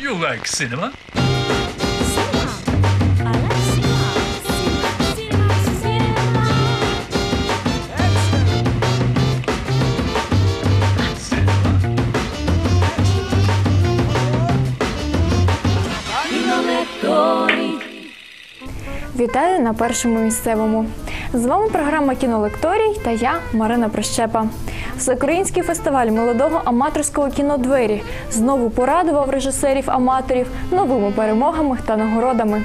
You like cinema? Вітаю на першому місцевому. З вами програма Кінолекторій та я Марина Прощепа. Всеукраїнський фестиваль молодого аматорського кіно «Двері» знову порадував режисерів-аматорів новими перемогами та нагородами.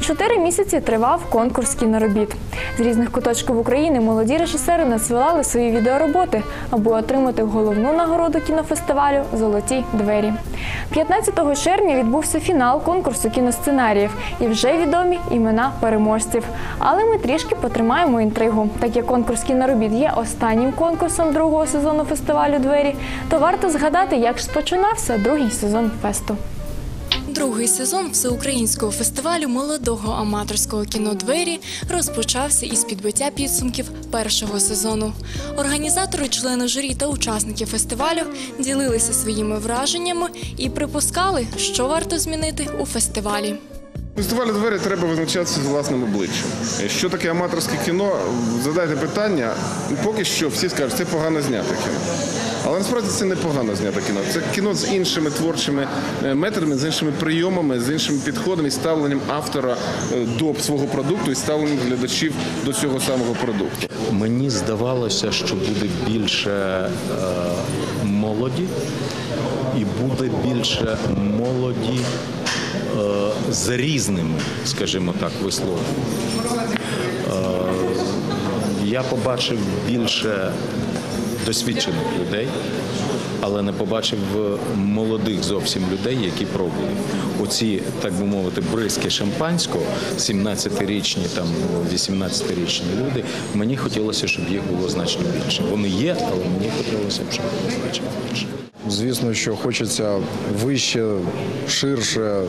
Чотири місяці тривав конкурс кіноробіт. З різних куточків України молоді режисери надсилали свої відеороботи, аби отримати головну нагороду кінофестивалю Золоті двері. 15 червня відбувся фінал конкурсу кіносценаріїв і вже відомі імена переможців. Але ми трішки потримаємо інтригу. Так як конкурс кіноробіт є останнім конкурсом другого сезону фестивалю Двері, то варто згадати, як ж починався другий сезон фесту. Другий сезон всеукраїнського фестивалю молодого аматорського кіно «Двері» розпочався із підбиття підсумків першого сезону. Організатори, члени журі та учасники фестивалю ділилися своїми враженнями і припускали, що варто змінити у фестивалі. Фестивалю двері треба визначатися з власним обличчям. Що таке аматорське кіно? Задайте питання. Поки що всі скажуть, це погано зняте кіно. Але насправді це не погано знято кіно. Це кіно з іншими творчими е, методами, з іншими прийомами, з іншими підходами і ставленням автора е, до свого продукту і ставленням глядачів до цього самого продукту. Мені здавалося, що буде більше е, молоді, і буде більше молоді е, з різними, скажімо так, висловами. Е, я побачив більше досвідчених людей, але не побачив молодих зовсім людей, які пробують. Оці, так би мовити, бризки шампанського, 17-річні, там 18-річні люди. Мені хотілося, щоб їх було значно більше. Вони є, але мені хотілося б, щоб було значно більше. Звісно, що хочеться вище, ширше,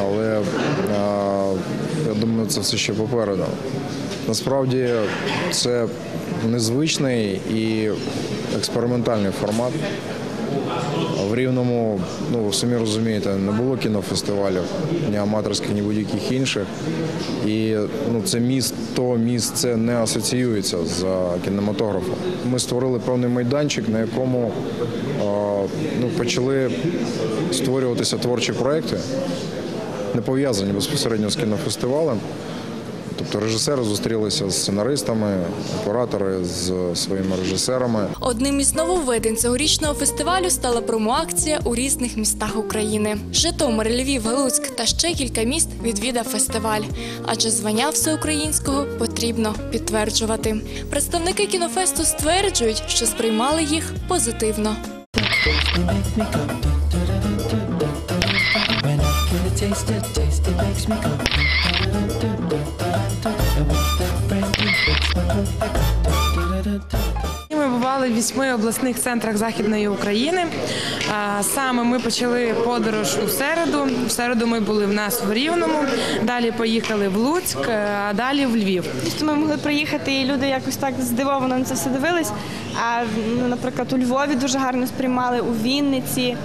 але я думаю, це все ще попереду. Насправді це незвичний і експериментальний формат. В Рівному, ну ви самі розумієте, не було кінофестивалів, ні аматорських, ні будь-яких інших. І ну, це місто, місце не асоціюється з кінематографом. Ми створили певний майданчик, на якому ну, почали створюватися творчі проекти, не пов'язані безпосередньо з кінофестивалем. Тобто режисери зустрілися з сценаристами, оператори з своїми режисерами. Одним із нововведень цьогорічного фестивалю стала промоакція у різних містах України. Житомир, Львів, Луцьк та ще кілька міст відвідав фестиваль. Адже звання всеукраїнського потрібно підтверджувати. Представники кінофесту стверджують, що сприймали їх позитивно. When I taste, a taste, it makes me go. Бували в обласних центрах Західної України. Саме ми почали подорож у середу. В середу ми були в нас в Рівному, далі поїхали в Луцьк, а далі в Львів. Що ми могли приїхати, і люди якось так здивовано на це все дивились. А ну, наприклад, у Львові дуже гарно сприймали, у Вінниці.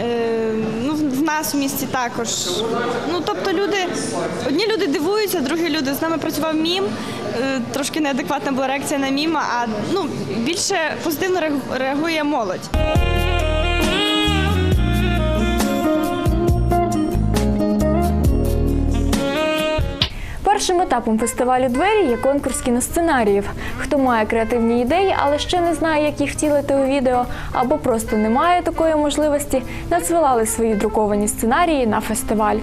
Е, ну, в в нас у місті також. Ну, тобто люди, одні люди дивуються, другі люди. З нами працював мім, е, трошки неадекватна була реакція на міма, а ну, більше позитивно реагує молодь. Першим етапом фестивалю двері є конкурс кіносценаріїв. Хто має креативні ідеї, але ще не знає, як їх втілити у відео, або просто не має такої можливості, надсилали свої друковані сценарії на фестиваль.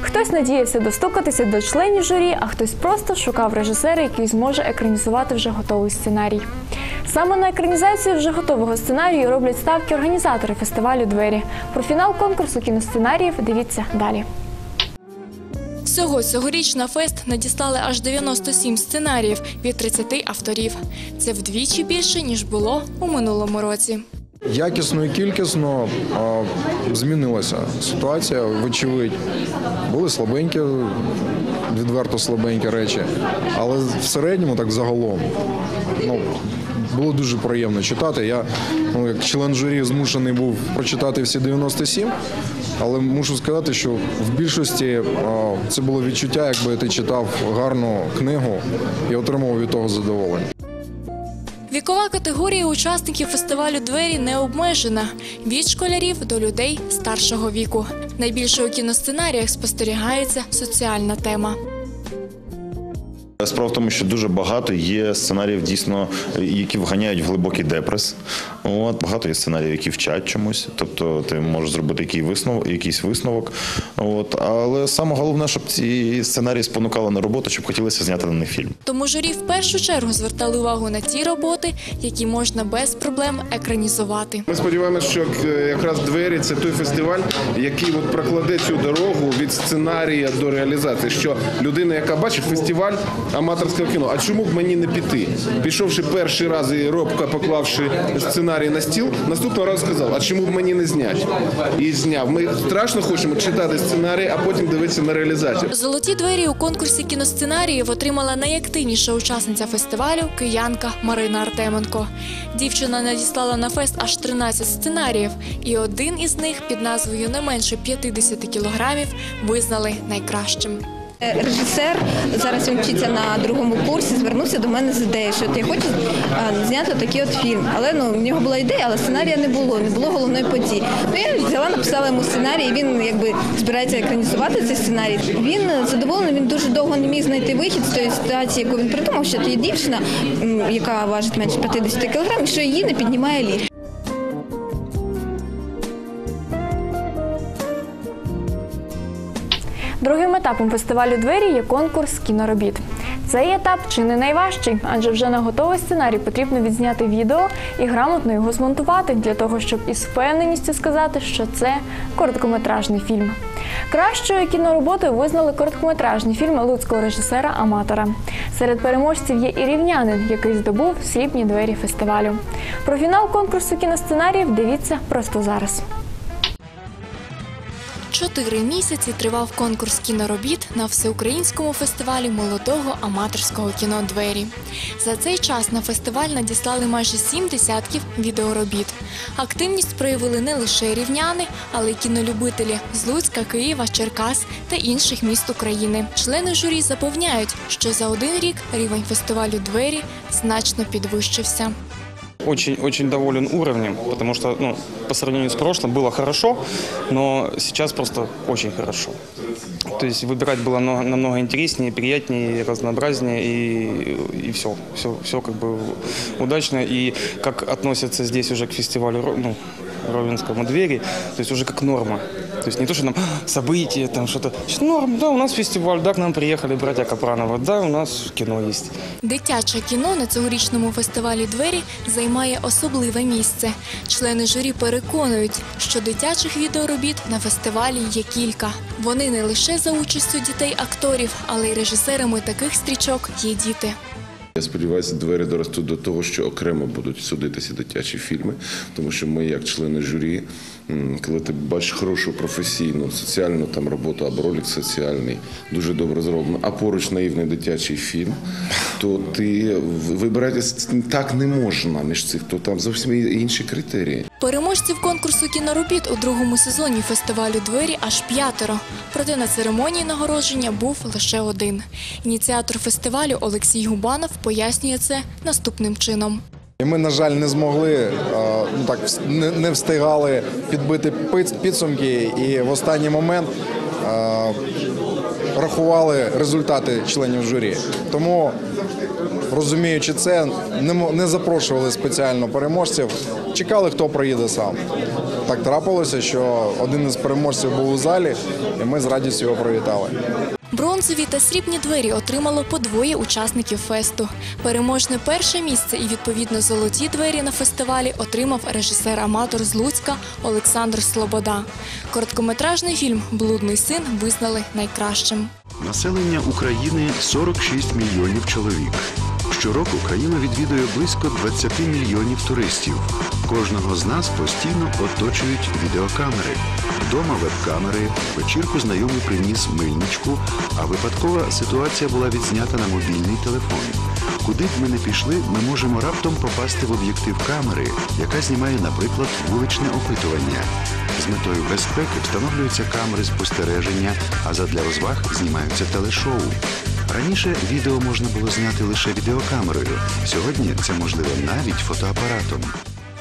Хтось надіявся достукатися до членів журі, а хтось просто шукав режисера, який зможе екранізувати вже готовий сценарій. Саме на екранізацію вже готового сценарію роблять ставки організатори фестивалю двері. Про фінал конкурсу кіносценаріїв дивіться далі. Всього цьогоріч на фест надіслали аж 97 сценаріїв від 30 авторів. Це вдвічі більше ніж було у минулому році. Якісно і кількісно змінилася ситуація, вочевидь. Були слабенькі, відверто слабенькі речі, але в середньому, так загалом, ну, було дуже приємно читати. Я, ну, як член журі, змушений був прочитати всі 97, Але мушу сказати, що в більшості е, це було відчуття, якби ти читав гарну книгу і отримував від того задоволення. Вікова категорія учасників фестивалю двері не обмежена від школярів до людей старшого віку. Найбільше у кіносценаріях спостерігається соціальна тема. Справа в тому, що дуже багато є сценаріїв, дійсно, які вганяють в глибокий депрес. От багато є сценаріїв, які вчать чомусь. Тобто ти можеш зробити який висновок, якийсь висновок. От але саме головне, щоб ці сценарії спонукали на роботу, щоб хотілося зняти на них фільм. Тому журі в першу чергу звертали увагу на ті роботи, які можна без проблем екранізувати. Ми сподіваємося, що е, якраз двері це той фестиваль, який от прокладе цю дорогу від сценарія до реалізації. Що людина, яка бачить фестиваль аматорського кіно, а чому б мені не піти? Пішовши перший раз і робко поклавши сценарій на стіл, наступного разу сказав, а чому б мені не зняти? І зняв. Ми страшно хочемо читати сценарій, а потім дивитися на реалізацію. Золоті двері у конкурсі кіносценаріїв отримала найактивніша учасниця фестивалю киянка Марина Артеменко. Дівчина надіслала на фест аж 13 сценаріїв, і один із них під назвою не менше 50 кілограмів визнали найкращим. Режисер зараз він вчиться на другому курсі. Звернувся до мене з ідеєю, що я хочу зняти такий от фільм. Але ну в нього була ідея, але сценарія не було, не було головної події. Ну я взяла, написала йому сценарій. Він якби збирається екранізувати цей сценарій. Він задоволений. Він дуже довго не міг знайти вихід з тої ситуації, яку він придумав, що є дівчина, яка важить менше 50 кг, що її не піднімає ліфт. Другим етапом фестивалю двері є конкурс кіноробіт. Цей етап чи не найважчий, адже вже на готовий сценарій потрібно відзняти відео і грамотно його змонтувати для того, щоб із впевненістю сказати, що це короткометражний фільм. Кращою кінороботою визнали короткометражні фільми луцького режисера-аматора. Серед переможців є і рівнянин, який здобув срібні двері фестивалю. Про фінал конкурсу кіностенаріїв дивіться просто зараз. Чотири місяці тривав конкурс кіноробіт на всеукраїнському фестивалі молодого аматорського кіно Двері. За цей час на фестиваль надіслали майже сім десятків відеоробіт. Активність проявили не лише рівняни, але й кінолюбителі з Луцька, Києва, Черкас та інших міст України. Члени журі запевняють, що за один рік рівень фестивалю Двері значно підвищився. Очень-очень доволен уровнем, потому что ну, по сравнению с прошлым было хорошо, но сейчас просто очень хорошо. То есть выбирать было много- намного интереснее, приятнее, разнообразнее и, и все, все, все как бы удачно. И как относятся здесь уже к фестивалю Ро- ну, Ровенскому двери, то есть уже как норма. То есть не то, что там «А, события, там что-то. Норм, да, у нас фестиваль, да, к нам приехали братья Капранова, да, у нас кино есть. Дитяче кіно на цьогорічному фестивалі двері займає особливе місце. Члени журі переконують, що дитячих відеоробіт на фестивалі є кілька. Вони не лише за участю дітей-акторів, але й режисерами таких стрічок є діти. Я сподіваюся, двері доростуть до того, що окремо будуть судитися дитячі фільми, тому що ми, як члени журі, коли ти бачиш хорошу професійну соціальну там роботу або ролик соціальний, дуже добре зроблено, а поруч наївний дитячий фільм, то ти вибирати так не можна між цих, то там зовсім інші критерії. Переможців конкурсу кіноробіт у другому сезоні фестивалю двері аж п'ятеро. Проте на церемонії нагородження був лише один. Ініціатор фестивалю Олексій Губанов пояснює це наступним чином. Ми, на жаль, не змогли, е, ну так не, встигали підбити підсумки, і в останній момент е, рахували результати членів журі. Тому, розуміючи це, не, запрошували спеціально переможців, чекали, хто приїде сам. Так трапилося, що один із переможців був у залі, і ми з радістю його привітали. Бронзові та срібні двері отримало по двоє учасників фесту. Переможне перше місце і відповідно золоті двері на фестивалі отримав режисер-аматор з Луцька Олександр Слобода. Короткометражний фільм Блудний син визнали найкращим. Населення України 46 мільйонів чоловік. Щороку країну відвідує близько 20 мільйонів туристів. Кожного з нас постійно оточують відеокамери. Вдома веб-камери, вечірку знайомий приніс мильничку, а випадкова ситуація була відзнята на мобільний телефон. Куди б ми не пішли, ми можемо раптом попасти в об'єктив камери, яка знімає, наприклад, вуличне опитування. Метою безпеки встановлюються камери спостереження, а задля розваг знімаються телешоу. Раніше відео можна було зняти лише відеокамерою. Сьогодні це можливо навіть фотоапаратом.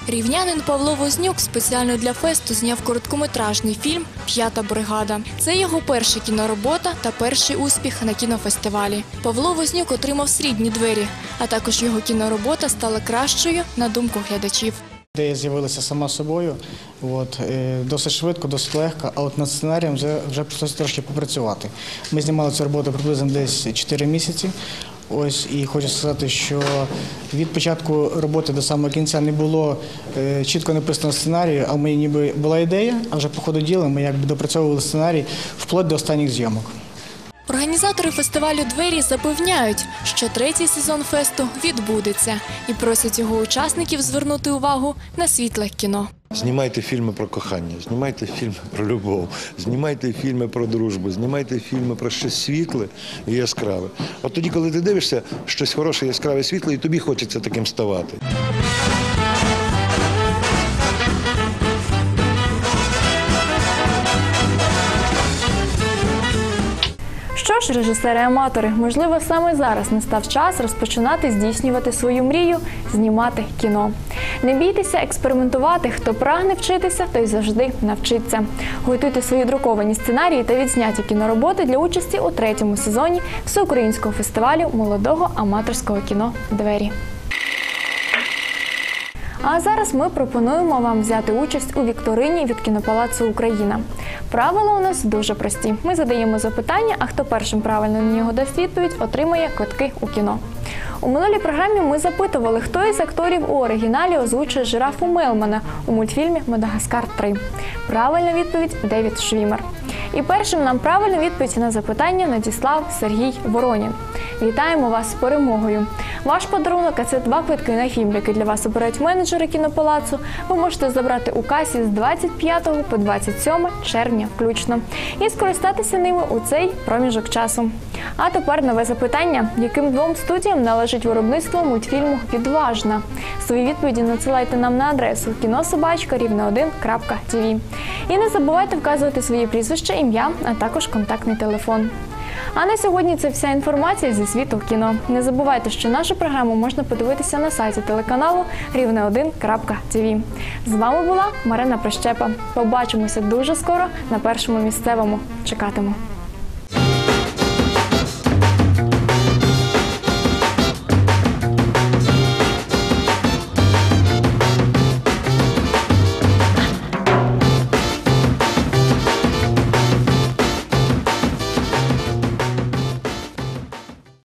Рівнянин Павло Вознюк спеціально для фесту зняв короткометражний фільм П'ята бригада. Це його перша кіноробота та перший успіх на кінофестивалі. Павло Вознюк отримав срібні двері, а також його кіноробота стала кращою на думку глядачів. Ідея з'явилася сама собою, от, е, досить швидко, досить легко, а от над сценарієм вже, вже прийшлося трошки попрацювати. Ми знімали цю роботу приблизно десь 4 місяці. Ось і хочу сказати, що від початку роботи до самого кінця не було е, чітко написаного сценарію, а в мені ніби була ідея, а вже по ходу діла ми якби допрацьовували сценарій вплоть до останніх зйомок. Організатори фестивалю Двері запевняють, що третій сезон фесту відбудеться і просять його учасників звернути увагу на світле кіно. Знімайте фільми про кохання, знімайте фільми про любов, знімайте фільми про дружбу, знімайте фільми про щось світле і яскраве. От тоді, коли ти дивишся щось хороше, яскраве, світле, і тобі хочеться таким ставати. Ж, режисери-аматори, можливо, саме зараз настав час розпочинати здійснювати свою мрію, знімати кіно. Не бійтеся експериментувати. Хто прагне вчитися, той завжди навчиться. Готуйте свої друковані сценарії та відзняті кінороботи для участі у третьому сезоні всеукраїнського фестивалю молодого аматорського кіно Двері. А зараз ми пропонуємо вам взяти участь у вікторині від кінопалацу Україна. Правила у нас дуже прості. Ми задаємо запитання, а хто першим правильно на нього дасть відповідь, отримає квитки у кіно. У минулій програмі ми запитували, хто із акторів у оригіналі озвучує жирафу Мелмана у мультфільмі Мадагаскар 3. Правильна відповідь Девід Швімер. І першим нам правильну відповідь на запитання надіслав Сергій Воронін. Вітаємо вас з перемогою! Ваш подарунок а це два квитки на фільм, який для вас обирають менеджери кінопалацу. Ви можете забрати у касі з 25 по 27 червня включно і скористатися ними у цей проміжок часу. А тепер нове запитання: яким двом студіям належить виробництво мультфільму Відважна? Свої відповіді надсилайте нам на адресу кінособачка рівне1.tv. І не забувайте вказувати своє прізвище, ім'я, а також контактний телефон. А на сьогодні це вся інформація зі світу кіно. Не забувайте, що нашу програму можна подивитися на сайті телеканалу рівне1.tv. З вами була Марина Прищепа. Побачимося дуже скоро на першому місцевому. Чекатиму.